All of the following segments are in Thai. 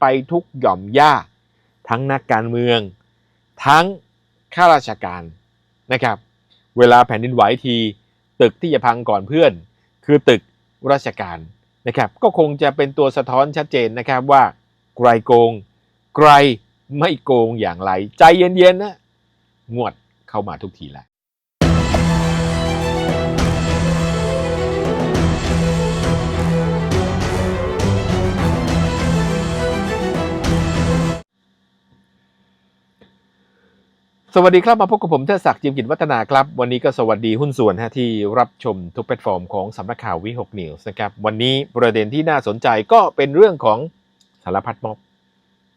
ไปทุกหย่อมย่า ทั้งนักการเมือง ทั้งข้าราชการนะครับ เวลาแผ่นดินไหวทีตึกที่จะพังก่อนเพื่อน คือตึกราชการนะครับ ก็คงจะเป็นตัวสะท้อนชัดเจนนะครับว่าใครโกงใครไม่โกงอย่างไร ใจเย็นๆนะงวดเข้ามาทุกทีแล้ว สวัสดีครับมาพบกับผมเทดศักดิ์จิมกิจวัฒนาครับ วันนี้ก็สวัสดีหุ้นส่วนฮะที่รับชมทุกแพลตฟอร์มของสำนักข่าววิหกนิวส์นะครับวันนี้ประเด็นที่น่าสนใจก็เป็นเรื่องของสารพัดม็อบ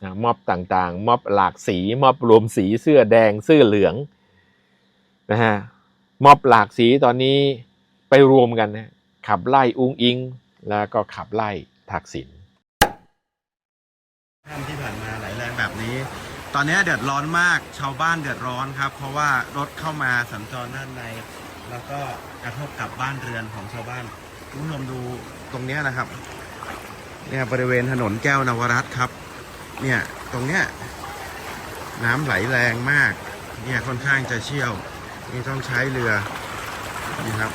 นะม็อบต่างๆม็อบหลากสีม็อบรวมสีเสื้อแดงเสื้อเหลืองนะฮะม็อบหลากสีตอนนี้ไปรวมกันนะขับไล่อุ้งอิง แล้วก็ขับไล่ทักษิณท่านที่ผ่านมาหลายแรงแบบนี้ อนนี้เดือดร้อนมากชาวบ้านเดือดร้อนครับ เพราะว่ารถเข้ามาสัญจรด้านใน แล้วก็กระทบกับบ้านเรือนของชาวบ้านคุณผู้ชมดูตรงเนี้ยนะครับ เนี่ยบริเวณถนนแก้วนวรัตครับ เนี่ยตรงเนี้ยน้ำไหลแรงมาก เนี่ยค่อนข้างจะเชี่ยว นี่ต้องใช้เรือนี่ครับ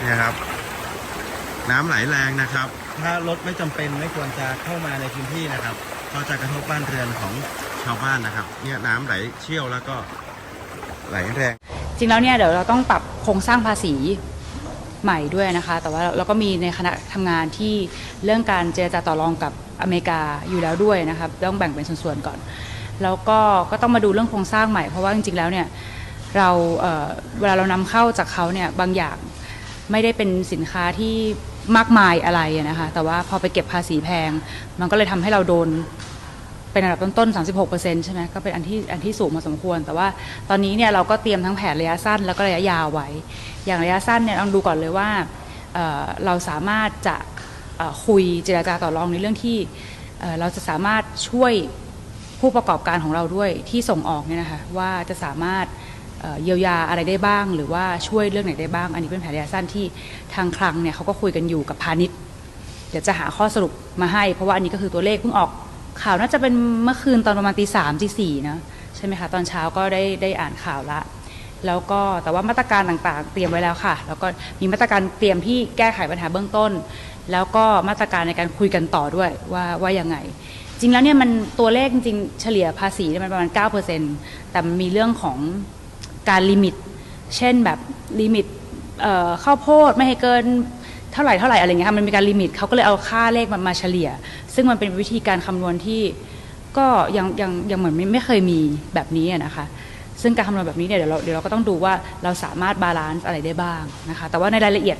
เนี่ยครับ น้ำไหลแรงนะครับ ถ้ารถไม่จำเป็นไม่ควรจะเข้ามาในพื้นที่นะครับก็จะกระทบบ้านเรือนของชาวบ้านนะครับ เนี่ยน้ำไหลเชี่ยวแล้วก็ไหลแรง จริงแล้วเนี่ยเดี๋ยวเราต้องปรับโครงสร้างภาษีใหม่ด้วยนะคะ แต่ว่าเราก็มีในคณะทำงานที่เรื่องการเจรจาต่อรองกับอเมริกาอยู่แล้วด้วยนะครับต้องแบ่งเป็นส่วนๆก่อน แล้วก็ก็ต้องมาดูเรื่องโครงสร้างใหม่ เพราะว่าจริงๆแล้วเนี่ยเราเเวลาเรานำเข้าจากเขาเนี่ยบางอย่างไม่ได้เป็นสินค้าที่ มากมายอะไรนะคะแต่ว่าพอไปเก็บภาษีแพง มันก็เลยทำให้เราโดนเป็นอันดับต้นๆ36 ใช่ไหมก็เป็นอันที่อันที่สูงพอสมควร แต่ว่าตอนนี้เนี่ยเราก็เตรียมทั้งแผนระยะสั้นแล้วก็ระยะยาวไว้ อย่างระยะสั้นเนี่ยต้องดูก่อนเลยว่าเเราสามารถจะคุยเจรจาต่อรองในเรื่องที่เเราจะสามารถช่วยผู้ประกอบการของเราด้วยที่ส่งออกเนี่ยนะคะว่าจะสามารถ เยียวยาอะไรได้บ้าง หรือว่าช่วยเรื่องไหนได้บ้าง อันนี้เป็นแผนระยะสั้นที่ทางคลังเนี่ยเขาก็คุยกันอยู่กับพาณิชย์ เดี๋ยวจะหาข้อสรุปมาให้ เพราะว่าอันนี้ก็คือตัวเลขเพิ่งออกข่าวน่าจะเป็นเมื่อคืนตอนประมาณตีสามตีสี่นะใช่ไหมคะตอนเช้าก็ได้ได้อ่านข่าวละแล้วก็แต่ว่ามาตรการต่างๆ เตรียมไว้แล้วค่ะ แล้วก็มีมาตรการเตรียมที่แก้ไขปัญหาเบื้องต้น แล้วก็มาตรการในการคุยกันต่อด้วยว่าว่ายังไง จริงแล้วเนี่ยมันตัวเลขจริงเฉลี่ยภาษีเนี่ยมันประมาณ 9%แต่มันมีเรื่องของ การลิมิต เช่นแบบลิมิตเข้าวโพดไม่ให้เกินเท่าไหร่เท่าไหร่อะไรเงี้ยมันมีการลิมิตเขาก็เลยเอาค่าเลขมามาเฉลี่ย ซึ่งมันเป็นวิธีการคำนวณที่ก็ยังยังยังเหมือนไม่ไม่เคยมีแบบนี้นะคะ ซึ่งการคำนวณแบบนี้เนี่ยเดี๋ยวเราเดี๋ยวเราก็ต้องดูว่าเราสามารถบาลานซ์อะไรได้บ้างนะคะ แต่ว่าในรายละเอียด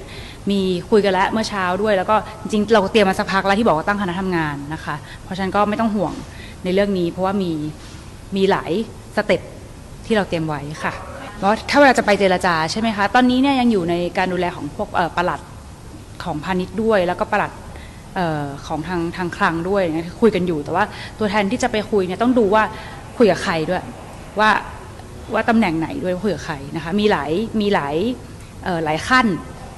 มีคุยกันแล้วเมื่อเช้าด้วย แล้วก็จริงเราเตรียมมาสักพักแล้วที่บอกว่าตั้งคณะทำงานนะคะ เพราะฉะนั้นก็ไม่ต้องห่วงในเรื่องนี้ เพราะว่ามีมีหลายสเต็ปที่เราเตรียมไว้ค่ะ เพราถ้าเวลาจะไปเจรจาใช่ไหมคะ ตอนนี้เนี่ยยังอยู่ในการดูแลของพวกเอ่อปลัดของพาณิชย์ด้วย แล้วก็ประหลัดออของทางทางคลังด้วยเนี่ยคุยกันอยู่แต่ว่าตัวแทนที่จะไปคุยเนี่ยต้องดูว่าคุยกับใครด้วย ว่าว่าตำแหน่งไหนด้วยคุยกับใครนะคะมีหลายมีหลายหลายขั้น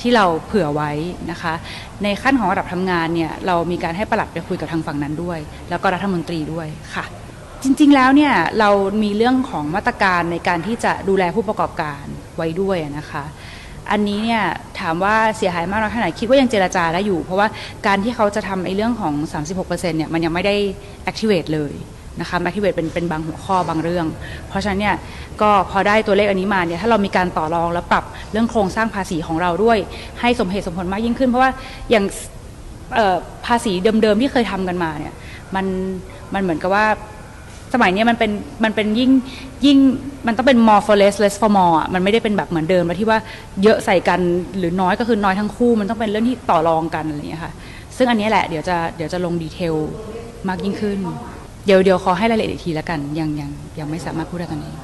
ที่เราเผื่อไว้นะคะ ในขั้นของระดับทำงานเนี่ยเรามีการให้ประหลัดไปคุยกับทางฝั่งนั้นด้วย แล้วก็รัฐมนตรีด้วยค่ะ จริง ๆ แล้วเนี่ยเรามีเรื่องของมาตรการในการที่จะดูแลผู้ประกอบการไว้ด้วยนะคะ อันนี้เนี่ยถามว่าเสียหายมากน้อยแค่ไหนคิดว่ายังเจรจาได้อยู่ เพราะว่าการที่เขาจะทำไอ้เรื่องของ 36%เนี่ยมันยังไม่ได้ activate เลยนะคะ activate เป็นเป็นบางหัวข้อบางเรื่อง เพราะฉะนั้นเนี่ยก็พอได้ตัวเลขอันนี้มาเนี่ยถ้าเรามีการต่อรองแล้วปรับเรื่องโครงสร้างภาษีของเราด้วย ให้สมเหตุสมผลมากยิ่งขึ้น เพราะว่าอย่างเอ่อภาษีเดิมๆที่เคยทำกันมาเนี่ยมันมันเหมือนกับว่า สมัยนี้มันเป็นมันเป็นยิ่งยิ่งมันต้องเป็น more for less less for more อะมันไม่ได้เป็นแบบเหมือนเดิมแล้วที่ว่าเยอะใส่กันหรือน้อยก็คือน้อยทั้งคู่ มันต้องเป็นเรื่องที่ต่อรองกันอะไรอย่างเงี้ยค่ะ ซึ่งอันนี้แหละเดี๋ยวจะเดี๋ยวจะลงดีเทลมากยิ่งขึ้น เดี๋ยวเดี๋ยวขอให้รายละเอียดอีกทีล้วกันยังยังยังไม่สามารถพูดได้ตอนนี้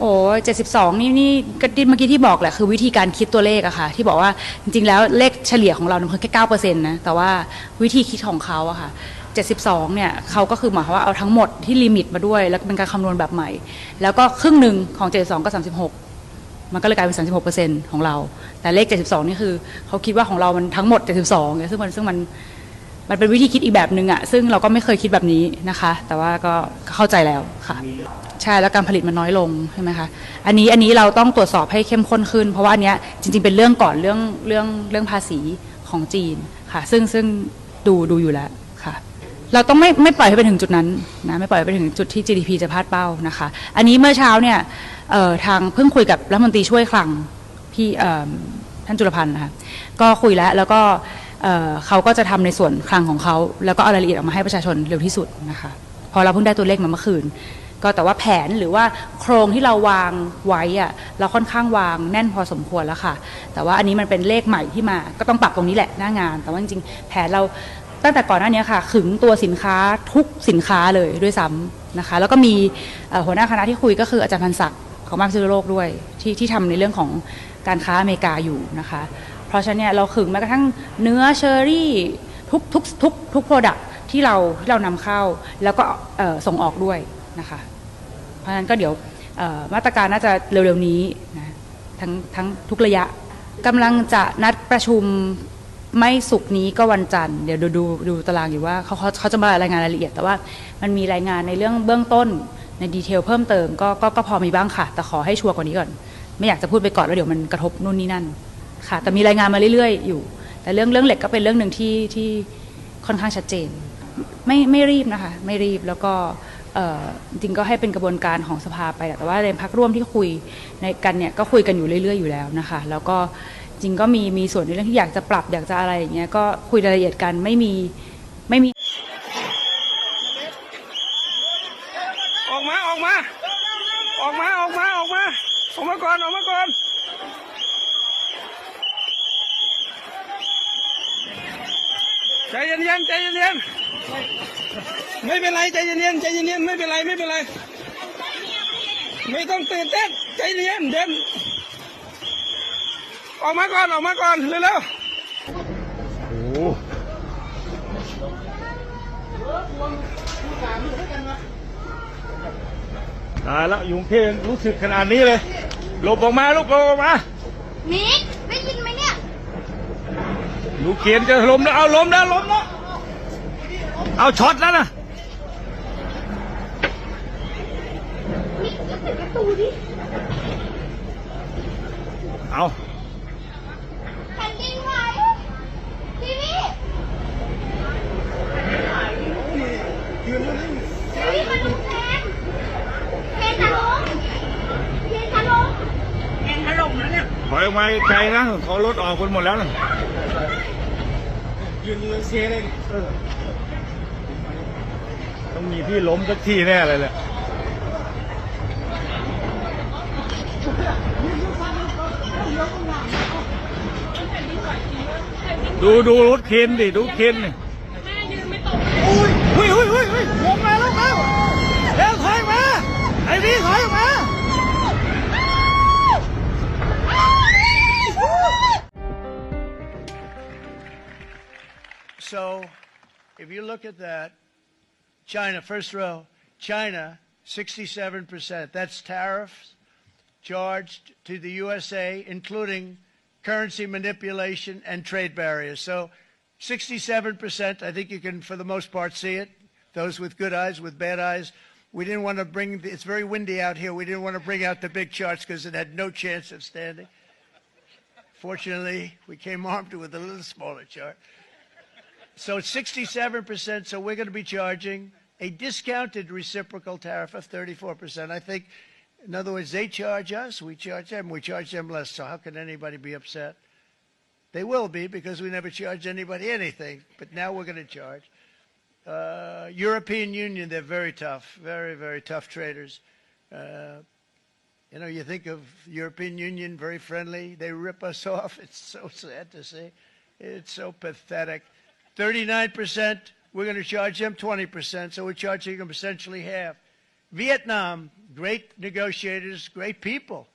โอ้เจ็ดสิบสองนี่นี่ก็ที่เมื่อกี้ที่บอกแหละคือวิธีการคิดตัวเลขอะค่ะ ที่บอกว่าจริงๆแล้วเลขเฉลี่ยของเราเนี่ยมันแค่เก้าเปอร์เซ็นต์นะแต่ว่าวิธีคิดของเขาอะค่ะ เจ็ดสิบสองเนี่ยเขาก็คือหมายความว่าเอาทั้งหมดที่ลิมิตมาด้วย แล้วเป็นการคำนวณแบบใหม่ แล้วก็ครึ่งหนึ่งของเจ็ดสองก็สามสิบหกมันก็เลยกลายเป็น 36%ของเรา แต่เลข 72 นี่คือเขาคิดว่าของเรามันทั้งหมด 72ไงซึ่งมันซึ่งมันมันเป็นวิธีคิดอีกแบบหนึ่งอะซึ่งเราก็ไม่เคยคิดแบบนี้นะคะ แต่ว่าก็เข้าใจแล้วค่ะ ใช่แล้วการผลิตมันน้อยลงใช่ไหมคะอันนี้อันนี้เราต้องตรวจสอบให้เข้มข้นขึ้น เพราะว่าอันเนี้ยจริง ๆ เป็นเรื่องก่อนเรื่องเรื่องเรื่องภาษีของจีนค่ะ ซึ่งซึ่งดูดูอยู่แล้ว เราต้องไม่ไม่ปล่อยให้ไปถึงจุดนั้นนะไม่ปล่อยให้ไปถึงจุดที่ GDP จะพลาดเป้านะคะ อันนี้เมื่อเช้าเนี่ยทางเพิ่งคุยกับรัฐมนตรีช่วยคลังพี่ท่านจุลพันธ์นะคะก็คุยแล้วแล้วก็เขาก็จะทำในส่วนคลังของเขา แล้วก็เอารายละเอียดออกมาให้ประชาชนเร็วที่สุดนะคะพอเราเพิ่งได้ตัวเลขมาเมื่อคืน ก็แต่ว่าแผนหรือว่าโครงที่เราวางไว้อะเราค่อนข้างวางแน่นพอสมควรแล้วค่ะ แต่ว่าอันนี้มันเป็นเลขใหม่ที่มา ก็ต้องปรับตรงนี้แหละหน้างาน แต่ว่าจริงๆแผนเรา ตั้งแต่ก่อนหน้านี้ค่ะขึงตัวสินค้าทุกสินค้าเลยด้วยซ้ำนะคะ แล้วก็มีหัวหน้าคณะที่คุยก็คืออาจารย์พันศักดิ์ของมหาวิทยาลัยโลกด้วย ที่ที่ทำในเรื่องของการค้าอเมริกาอยู่นะคะ เพราะฉะนั้นเนี่ยเราขึงแม้กระทั่งเนื้อเชอรี่ทุกทุกทุกทุกโปรดักที่เราที่เรานำเข้าแล้วก็ส่งออกด้วยนะคะ เพราะฉะนั้นก็เดี๋ยวมาตรการน่าจะเร็วๆนี้นะทั้งทั้งทุกระยะกำลังจะนัดประชุม ไม่สุกร์นี้ก็วันจันทร์เดี๋ยวดูดูดูตารางอยู่ว่าเขาเขาเขาจะมารายงานรายละเอียดแต่ว่า มันมีรายงานในเรื่องเบื้องต้นในดีเทลเพิ่มเติมก็ก็ก็พอมีบ้างค่ะ แต่ขอให้ชัวร์กว่านี้ก่อน ไม่อยากจะพูดไปก่อนแล้วเดี๋ยวมันกระทบนู่นนี่นั่นค่ะ แต่มีรายงานมาเรื่อยๆ อยู่ แต่เรื่องเรื่องเหล็กก็เป็นเรื่องหนึ่งที่ที่ค่อนข้างชัดเจน ไม่ไม่รีบนะคะ ไม่รีบแล้วก็เอ่อจริงก็ให้เป็นกระบวนการของสภาไปแหละแต่ว่าในพักร่วมที่คุยในกันเนี่ยก็คุยกันอยู่เรื่อยๆอยู่แล้วนะคะ แล้วก็ จริงก็มีมีส่วนในเรื่องที่อยากจะปรับอยากจะอะไรอย่างเงี้ยก็คุยรายละเอียดกันไม่มีไม่มี ออกมาออกมา ออกมาออกมาออกมาออกมาก่อนออกมาก่อนใจเย็นๆใจเย็นๆไม่เป็นไรใจเย็นๆใจเย็นๆไม่เป็นไรไม่เป็นไร ไม่ต้องตื่นเต้นใจเย็นเด่น ออกมาก่อน ออกมาก่อนเร็วๆตายแล้วยุงเทพรู้สึกขนาดนี้เลยหลบออกมาลูกหลบออกมามิกได้ยินไหมเนี่ยลูกเขียนจะล้มแล้วเอาล้มแล้วล้มแล้วเอาช็อตแล้วนะ มิกจะปิดประตูดิ เอา แผ่นดินไหวทีวีทีวีมันลงแทนเพนถล่มเพนถล่ม ถอยออกมาไกลนะเขารถออกคนหมดแล้วนะยืนเสียเลยต้องมีที่ล้มสักที่แน่เลยแหละดูดูรถเคนดิ ดูเคนดิ So, if you look at that, China, first row, China, 67%. That's tariffs charged to the USA, including currency manipulation and trade barriers. So, 67%, I think you can, for the most part, see it. Those with good eyes, with bad eyes. We didn't want to bring, it's very windy out here. We didn't want to bring out the big charts because it had no chance of standing. Fortunately, we came armed with a little smaller chart. So it's 67%. So we're going to be charging a discounted reciprocal tariff of 34%. I think, in other words, they charge us, we charge them, we charge them less. So how can anybody be upset? They will be because we never charge anybody anything. But now we're going to charge. Uh, European Union, they're very tough, very, very tough traders. Uh, you know, you think of European Union, very friendly. They rip us off. It's so sad to see. It's so pathetic. 39%, we're going to charge them 20%, so we're charging them essentially half. Vietnam, great negotiators, great people.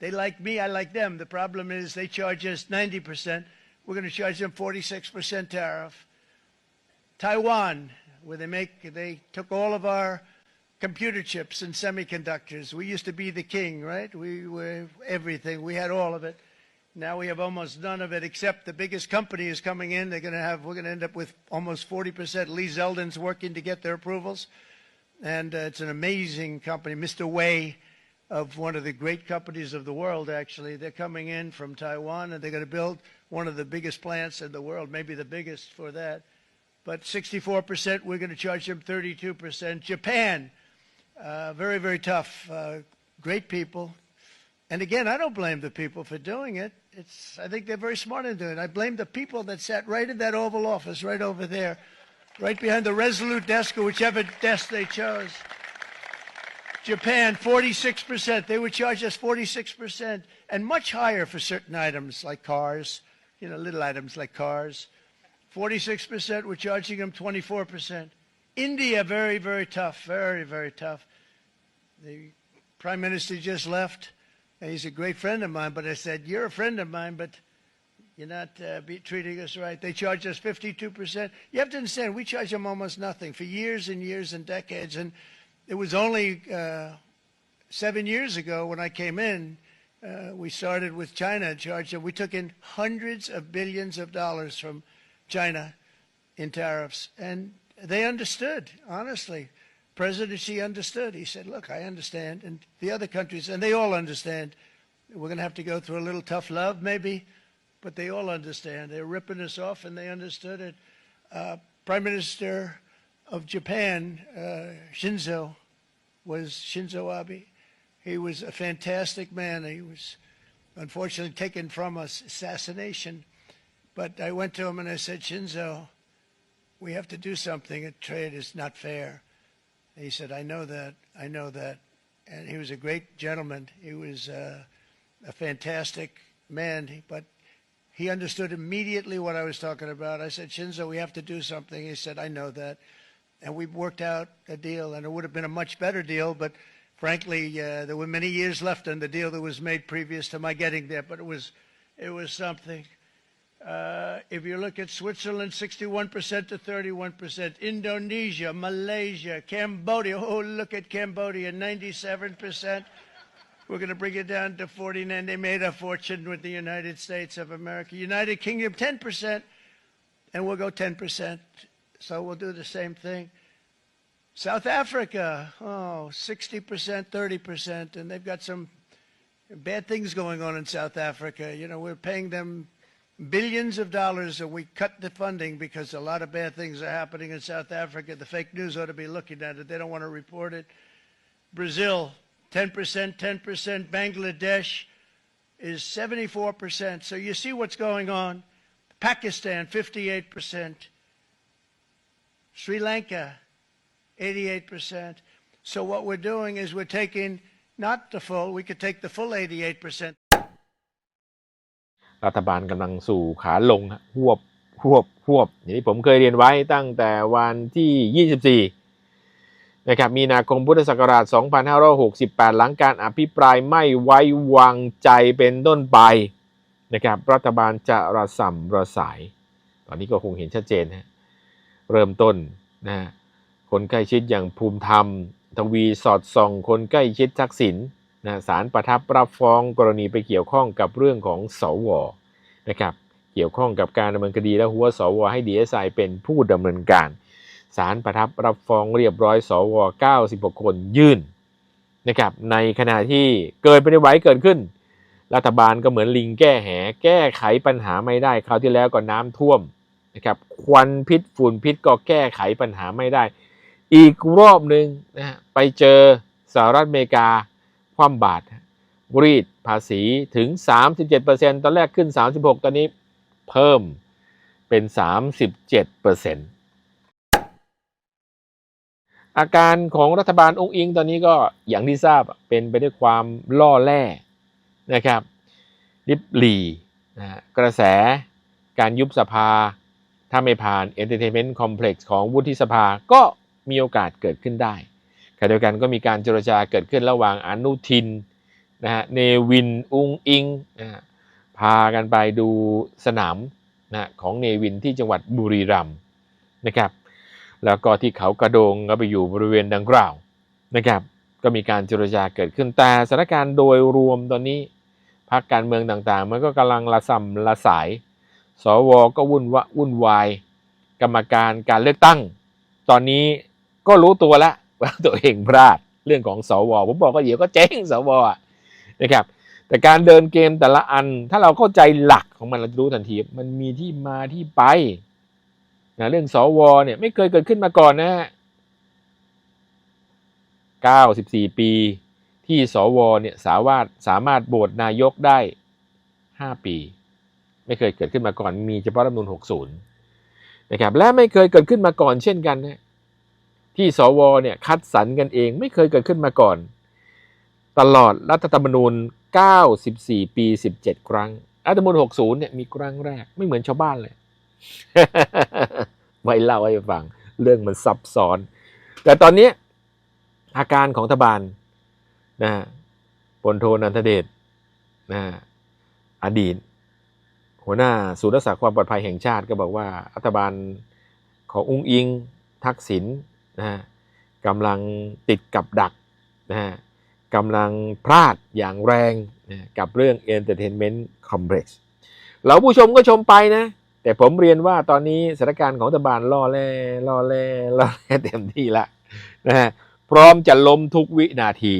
They like me, I like them. The problem is they charge us 90%. We're going to charge them 46% tariff. Taiwan, where they make, they took all of our computer chips and semiconductors. We used to be the king, right? We were everything. We had all of it. Now we have almost none of it, except the biggest company is coming in. They're going to have, we're going to end up with almost 40%. Lee Zeldin's working to get their approvals. And uh, it's an amazing company. Mr. Wei of one of the great companies of the world, actually. They're coming in from Taiwan and they're going to build one of the biggest plants in the world, maybe the biggest for that. But 64%, we're going to charge them 32%. Japan, uh, very, very tough. Uh, great people. And again, I don't blame the people for doing it. It's, I think they're very smart in doing it. I blame the people that sat right in that Oval Office, right over there, right behind the Resolute desk or whichever desk they chose. Japan, 46%. They would charge us 46% and much higher for certain items like cars, you know, little items like cars. 46%, we're charging them 24%. India, very, very tough, very, very tough. The prime minister just left. And he's a great friend of mine, but I said, You're a friend of mine, but you're not uh, be treating us right. They charge us 52%. You have to understand, we charge them almost nothing for years and years and decades. And it was only uh, seven years ago when I came in, uh, we started with China and charged them. We took in hundreds of billions of dollars from China in tariffs. And they understood, honestly. President Xi understood. He said, Look, I understand. And the other countries, and they all understand. We're going to have to go through a little tough love, maybe, but they all understand. They're ripping us off, and they understood it. Uh, Prime Minister of Japan, uh, Shinzo, was Shinzo Abe. He was a fantastic man. He was unfortunately taken from us, assassination. But I went to him and I said, Shinzo, we have to do something. Trade is not fair. He said, I know that. I know that. And he was a great gentleman. He was uh, a fantastic man, but he understood immediately what I was talking about. I said, Shinzo, we have to do something. He said, I know that. And we worked out a deal, and it would have been a much better deal, but frankly, uh, there were many years left on the deal that was made previous to my getting there, but it was, it was something. Uh, if you look at Switzerland, 61% to 31%. Indonesia, Malaysia, Cambodia. Oh, look at Cambodia, 97%. We're going to bring it down to 49. They made a fortune with the United States of America. United Kingdom, 10%. And we'll go 10%. So we'll do the same thing. South Africa, oh, 60%, 30%. And they've got some bad things going on in South Africa. You know, we're paying them billions of dollars and we cut the funding because a lot of bad things are happening in South Africa. The fake news ought to be looking at it. They don't want to report it. Brazil, 10%, 10%. Bangladesh is 74%. So you see what's going on. Pakistan, 58%. Sri Lanka, 88%. So what we're doing is we're taking not the full, we could take the full 88%. รัฐบาลกำลังสู่ขาลงฮะหวบหวบหวบอย่างที่ผมเคยเรียนไว้ตั้งแต่วันที่ 24 นะครับ มีนาคมพุทธศักราช 2568 หลังการอภิปรายไม่ไว้วางใจเป็นต้นไปนะครับ รัฐบาลจะระส่ำระสาย ตอนนี้ก็คงเห็นชัดเจนฮะเริ่มต้นนะฮะคนใกล้ชิดอย่างภูมิธรรม ทวีสอดส่อง คนใกล้ชิดทักษิณ นะศาลประทับรับฟ้องกรณีไปเกี่ยวข้องกับเรื่องของสวนะครับเกี่ยวข้องกับการดำเนินคดีและหัวสว ให้ดีเอสไอเป็นผู้ดำเนินการศาลประทับรับฟ้องเรียบร้อยสว 96 คนยื่นนะครับในขณะที่เกิดเป็นไหวเกิดขึ้น รัฐบาลก็เหมือนลิงแก้แห แก้ไขปัญหาไม่ได้คราวที่แล้วก็น้ำท่วมนะครับควันพิษฝุ่นพิษก็แก้ไขปัญหาไม่ได้ อีกรอบหนึ่งนะฮะไปเจอสหรัฐอเมริกา คว่ำบาตรรีดภาษีถึง 37%ตอนแรกขึ้น 36 ตอนนี้เพิ่มเป็น 37%อาการของรัฐบาลองค์อิงตอนนี้ก็อย่างที่ทราบเป็นไปด้วยความล่อแร่นะครับริบหลีนะกระแสการยุบสภา ถ้าไม่ผ่าน Entertainment Complex ของวุฒิสภาก็มีโอกาสเกิดขึ้นได้ เดียวกันก็มีการเจรจาเกิดขึ้นระหว่างอนุทินนะฮะเนวินอุงอิงนะพากันไปดูสนามนะของเนวินที่จังหวัดบุรีรัมย์นะครับ แล้วก็ที่เขากระโดงก็ไปอยู่บริเวณดังกล่าวนะครับ ก็มีการเจรจาเกิดขึ้นแต่สถานการณ์โดยรวมตอนนี้พรรคการเมืองต่างๆ มันก็กำลังละส่ำละสาย สวก็วุ่นวะวุ่นวาย กรรมการการเลือกตั้ง ตอนนี้ก็รู้ตัวแล้ว ว่าตัวเองพลาดเรื่องของสวผมบอกว่าเดี๋ยวก็เจ๊งสวนะครับ แต่การเดินเกมแต่ละอัน ถ้าเราเข้าใจหลักของมันเราจะรู้ทันทีมันมีที่มาที่ไปนะเรื่องสวเนี่ยไม่เคยเกิดขึ้นมาก่อนนะฮะ94 ปีที่สวเนี่ยสามารถสามารถโหวตนายกได้ 5 ปี ไม่เคยเกิดขึ้นมาก่อนมีเฉพาะรัฐมนูล60 นะครับและไม่เคยเกิดขึ้นมาก่อนเช่นกันนะ ที่สวเนี่ยคัดสรรกันเองไม่เคยเกิดขึ้นมาก่อน ตลอดรัฐธรรมนูญ 94 ปี 17 ครั้ง รัฐธรรมนูญ 60 เนี่ยมีครั้งแรกไม่เหมือนชาวบ้านเลย ไว้เล่าให้ฟัง เรื่องมันซับซ้อน แต่ตอนนี้อาการของรัฐบาลนะฮะพลโทนันทเดชนะฮะอดีต หัวหน้าศูนย์รักษาความปลอดภัยแห่งชาติก็บอกว่ารัฐบาลของอุ้งอิงทักษิณ นะฮะกำลังติดกับดักนะฮะกำลังพลาดอย่างแรงนะกับเรื่อง Entertainment Complex เราผู้ชมก็ชมไปนะ แต่ผมเรียนว่าตอนนี้สถานการณ์ของรัฐบาลล่อแร่ล่อแร่ล่อแร่เต็มที่ละนะฮะพร้อมจะล้มทุกวินาที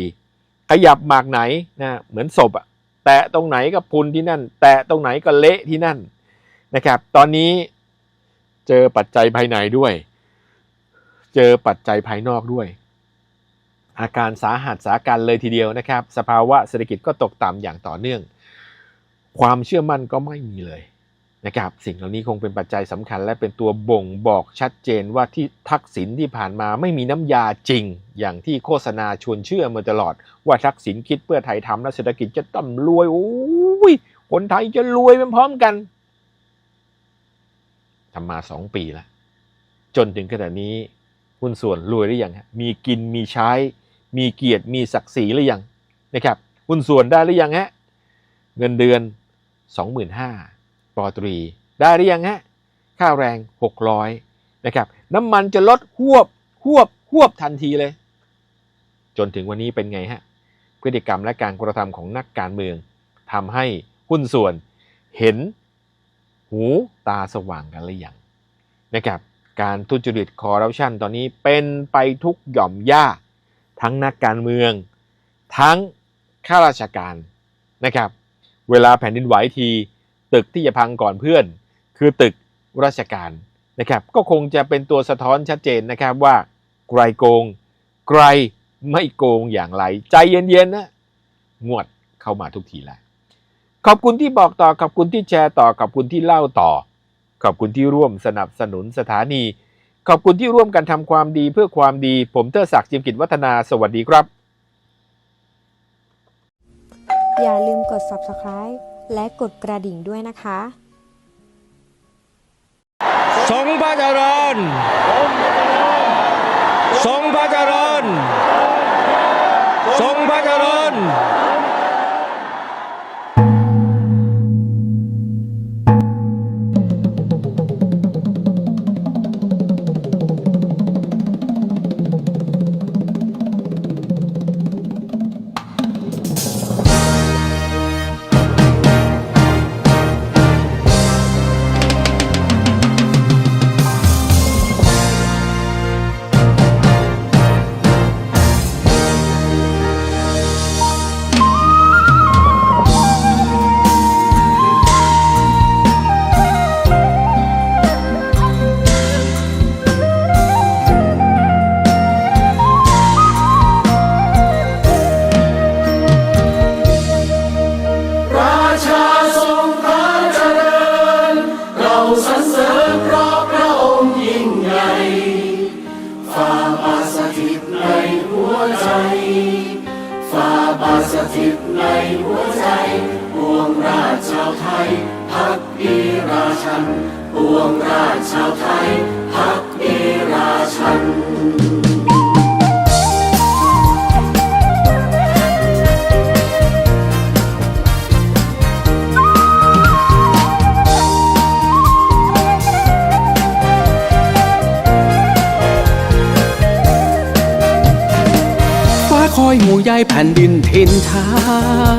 ขยับหมากไหนนะเหมือนศพอะแตะตรงไหนก็พุนที่นั่น แตะตรงไหนก็เละที่นั่นนะครับ ตอนนี้เจอปัจจัยภายในด้วย เจอปัจจัยภายนอกด้วย อาการสาหัสสาการเลยทีเดียวนะครับ สภาวะเศรษฐกิจก็ตกต่ำอย่างต่อเนื่อง ความเชื่อมั่นก็ไม่มีเลยนะครับสิ่งเหล่านี้คงเป็นปัจจัยสำคัญ และเป็นตัวบ่งบอกชัดเจนว่าที่ทักษิณที่ผ่านมาไม่มีน้ำยาจริง อย่างที่โฆษณาชวนเชื่อมาตลอด ว่าทักษิณคิดเพื่อไทยทำแล้วเศรษฐกิจจะต่ำรวยโอ้ยคนไทยจะรวยไปพร้อมกันทำมาสองปีแล้ว จนถึงขณะนี้ หุ้นส่วนรวยหรือยังฮะมีกินมีใช้ มีเกียรติมีศักดิ์ศรีหรือยังนะครับหุ้นส่วนได้หรือยังฮะเงินเดือน 25,000ปอตรี ได้หรือยังฮะค่าแรง 600นะครับน้ำมันจะลดหวบหวบหวบทันทีเลย จนถึงวันนี้เป็นไงฮะพฤติกรรมและการกระทำของนักการเมืองทำให้หุ้นส่วนเห็นหูตาสว่างกันหรือยังนะครับ การทุจริตคอร์รัปชันตอนนี้เป็นไปทุกหย่อมย่า ทั้งนักการเมือง ทั้งข้าราชการนะครับ เวลาแผ่นดินไหวที ตึกที่จะพังก่อนเพื่อน คือตึกราชการนะครับ ก็คงจะเป็นตัวสะท้อนชัดเจนนะครับว่าใครโกงใครไม่โกงอย่างไร ใจเย็นๆนะงวดเข้ามาทุกทีแล้วขอบคุณที่บอกต่อขอบคุณที่แชร์ต่อขอบคุณที่เล่าต่อ ขอบคุณที่ร่วมสนับสนุนสถานี ขอบคุณที่ร่วมกันทำความดีเพื่อความดี ผมเทอศักดิ์จิมกิจวัฒนา สวัสดีครับ อย่าลืมกด subscribe และกดกระดิ่งด้วยนะคะทรงพระเจริญทรงพระเจริญทรงพระเจริญ พักดีราชันปวงราชชาวไทย พักดีราชันคอยหมู่ใยแผ่นดินถิ่นฐา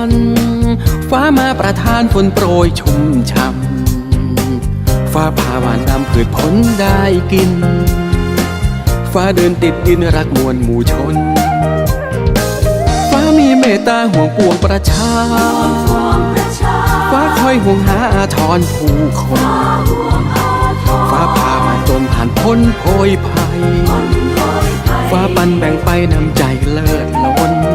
น ฟ้ามาประทานฝนโปรยชุ่มช่ำฟ้าผ่าหวานนำพืชผลได้กิน ฟ้าเดินติดดินรักมวลหมู่ชน ฟ้ามีเมตตาห่วงปวงประชา ฟ้าคอยห่วงหาอาทรผู้คน ฟ้าพามาจนผ่านพ้นโพยภัย ฟ้าปันแบ่งไปนำใจเลิศล้น